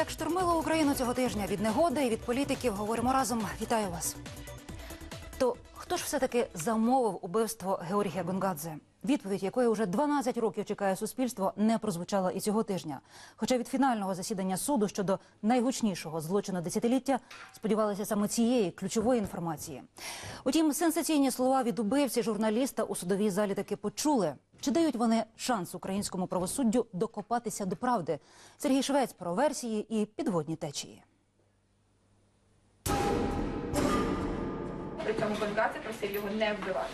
Як штурмило Україну цього тижня від негоди і від політиків, говоримо разом. Вітаю вас. То хто ж все-таки замовив убивство Георгія Гонгадзе? Відповідь, якої вже 12 років чекає суспільство, не прозвучала і цього тижня. Хоча від фінального засідання суду щодо найгучнішого злочину десятиліття сподівалися саме цієї ключової інформації. Утім, сенсаційні слова від убивці журналіста у судовій залі таки почули. Чи дають вони шанс українському правосуддю докопатися до правди? Сергій Швець про версії і підводні течії. При цьому Бенгадзе просив його не вбивати.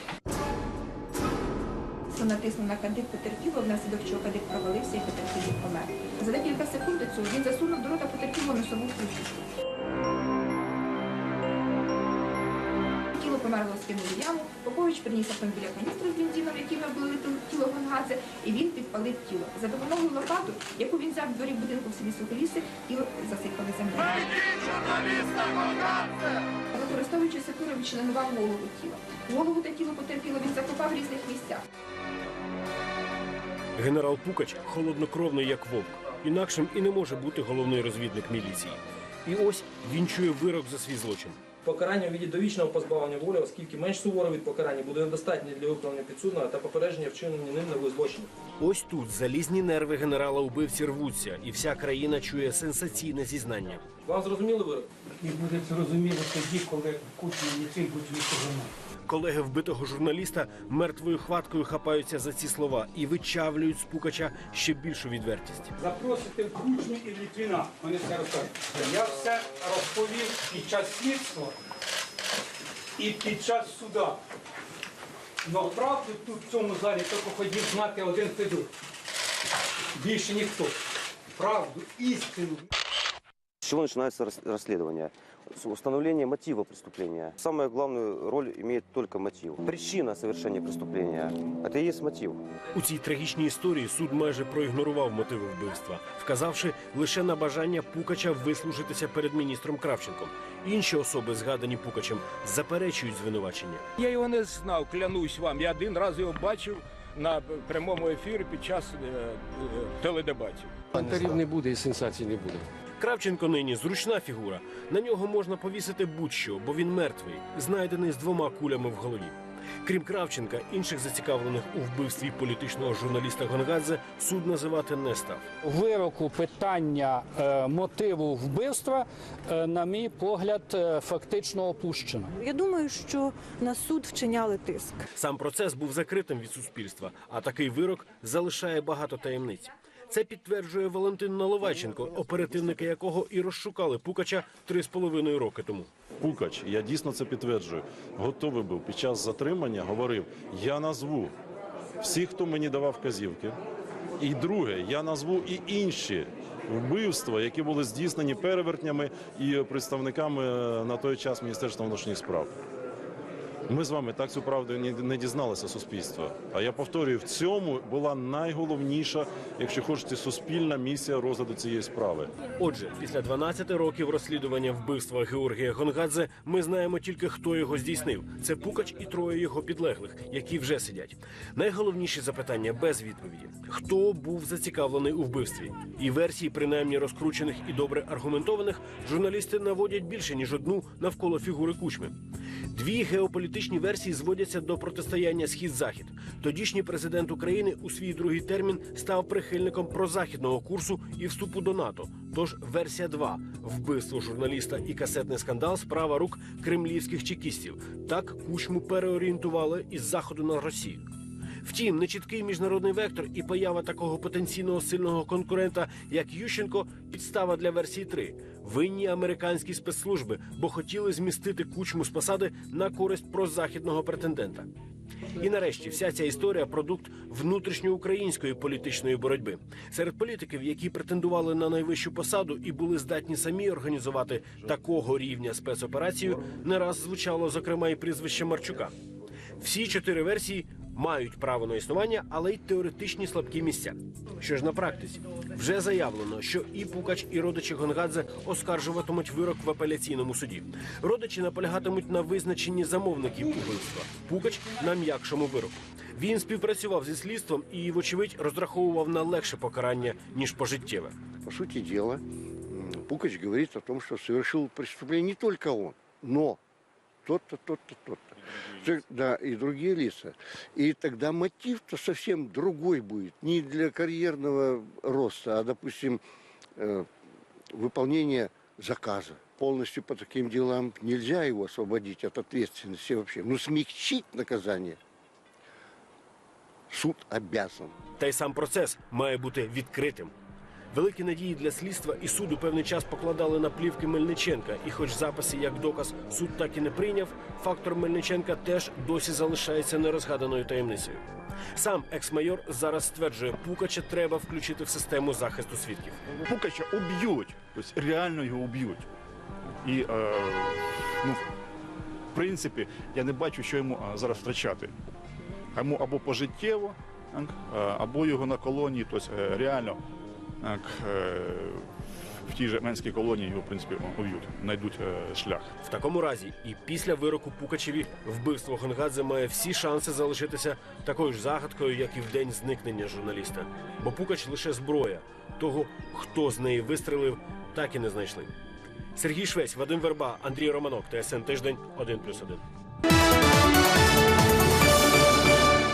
Натиснув на кадик потерпілого, внаслідок чого кадик провалився і потерпілий помер. За декілька секунд до цього він засунув до рота потерпілого носову стрічку. Тіло померло в яму. Попович приніс автомобіля каністру з бензином, яким облили тіло Гонгадзе, і він підпалив тіло. За допомогою лопату, яку він взяв в дворі будинку в селі Сухоліси, тіло засипали землею. Використовуючи секуру, відчленував голову тіла. Голову та тіло потерпіло він закопав в різних місцях. Генерал Пукач холоднокровний як вовк. Інакшим і не може бути головний розвідник міліції. І ось він чує вирок за свій злочин. Покарання у віді довічного позбавлення волі, оскільки менш суворе від покарання буде недостатньо для виправлення підсудного та попередження вчинення ним нових злочинів. Ось тут залізні нерви генерала убивці рвуться, і вся країна чує сенсаційне зізнання. Вам зрозуміли вирок? І буде зрозуміло тоді, коли кучні нічий будуть відповідати. Колеги вбитого журналіста мертвою хваткою хапаються за ці слова і вичавлюють з Пукача ще більшу відвертість. Запросите в Кучму і Літвіна, вони все розкажуть. Я все розповів під час слідства і під час суда. Но правду тут в цьому залі тільки хотів знати один Федор. Більше ніхто. Правду, істину. С чего начинается рас- расследование? С установления мотива преступления. Самую главную роль имеет только мотив. Причина совершения преступления – это и есть мотив. У цій трагічній історії суд майже проігнорував мотиви вбивства, вказавши лише на бажання Пукача вислужитися перед міністром Кравченком. Інші особи, згадані Пукачем, заперечують звинувачення. Я його не знав, клянусь вам. Я один раз його бачив на прямому ефірі під час е, е, теледебатів. Коментарів не буде і сенсацій не буде. Кравченко нині зручна фігура. На нього можна повісити будь-що, бо він мертвий, знайдений з двома кулями в голові. Крім Кравченка, інших зацікавлених у вбивстві політичного журналіста Гонгадзе суд називати не став. вироку питання е, мотиву вбивства, е, на мій погляд, е, фактично опущено. Я думаю, що на суд вчиняли тиск. Сам процес був закритим від суспільства, а такий вирок залишає багато таємниць. Це підтверджує Валентин Наливайченко, оперативники якого і розшукали Пукача три з половиною роки тому. Пукач, я дійсно це підтверджую, готовий був під час затримання, говорив: я назву всіх, хто мені давав вказівки. І друге, я назву і інші вбивства, які були здійснені перевертнями і представниками е, на той час Міністерства внутрішніх справ. Ми з вами так цю правду не дізналися суспільства. А я повторюю, в цьому була найголовніша, якщо хочете, суспільна місія розгляду цієї справи. Отже, після 12 років розслідування вбивства Георгія Гонгадзе ми знаємо тільки хто його здійснив. Це Пукач і троє його підлеглих, які вже сидять. Найголовніші запитання без відповіді: хто був зацікавлений у вбивстві? І версій, принаймні розкручених і добре аргументованих, журналісти наводять більше ніж одну навколо фігури кучми. Дві геополітичні версії зводяться до протистояння схід-захід. Тодішній президент України у свій другий термін став прихильником прозахідного курсу і вступу до НАТО. Тож версія 2 – вбивство журналіста і касетний скандал справа рук кремлівських чекістів. Так кучму переорієнтували із заходу на Росію. Втім, нечіткий міжнародний вектор і поява такого потенційного сильного конкурента, як Ющенко, підстава для версії 3. Винні американські спецслужби, бо хотіли змістити кучму з посади на користь прозахідного претендента. І нарешті вся ця історія продукт внутрішньоукраїнської політичної боротьби серед політиків, які претендували на найвищу посаду і були здатні самі організувати такого рівня спецоперацію, не раз звучало зокрема і прізвище Марчука. Всі чотири версії мають право на існування, але й теоретичні слабкі місця. Що ж на практиці вже заявлено, що і Пукач, і родичі Гонгадзе оскаржуватимуть вирок в апеляційному суді. Родичі наполягатимуть на визначенні замовників убивства. Пукач на м'якшому вироку. Він співпрацював зі слідством і, вочевидь, розраховував на легше покарання ніж пожиттєве. По сути дела, м, Пукач говорит о том, что совершил преступление не только он, но тот-то, тот-то, тот-то. Т- Да, и другие лица. И тогда мотив-то совсем другой будет. Не для карьерного роста, а, допустим, э, выполнения заказа. Полностью по таким делам нельзя его освободить от ответственности вообще. Но смягчить наказание суд обязан. Та й сам процес має бути відкритим. Великі надії для слідства і суду певний час покладали на плівки Мельниченка. І хоч записи як доказ суд так і не прийняв, фактор Мельниченка теж досі залишається нерозгаданою таємницею. Сам екс-майор зараз стверджує, Пукача треба включити в систему захисту свідків. Пукача уб'ють, тобто реально його уб'ють. І е, ну, в принципі, я не бачу, що йому е, зараз втрачати. Йому або пожиттєво, е, або його на колонії, тобто е, реально в тій же менській колонії його, в принципі, уб'ють, знайдуть е, шлях. В такому разі, і після вироку Пукачеві вбивство Гонгадзе має всі шанси залишитися такою ж загадкою, як і в день зникнення журналіста. Бо Пукач лише зброя. Того, хто з неї вистрелив, так і не знайшли. Сергій Швець, Вадим Верба, Андрій Романок, ТСН Тиждень 1+,1.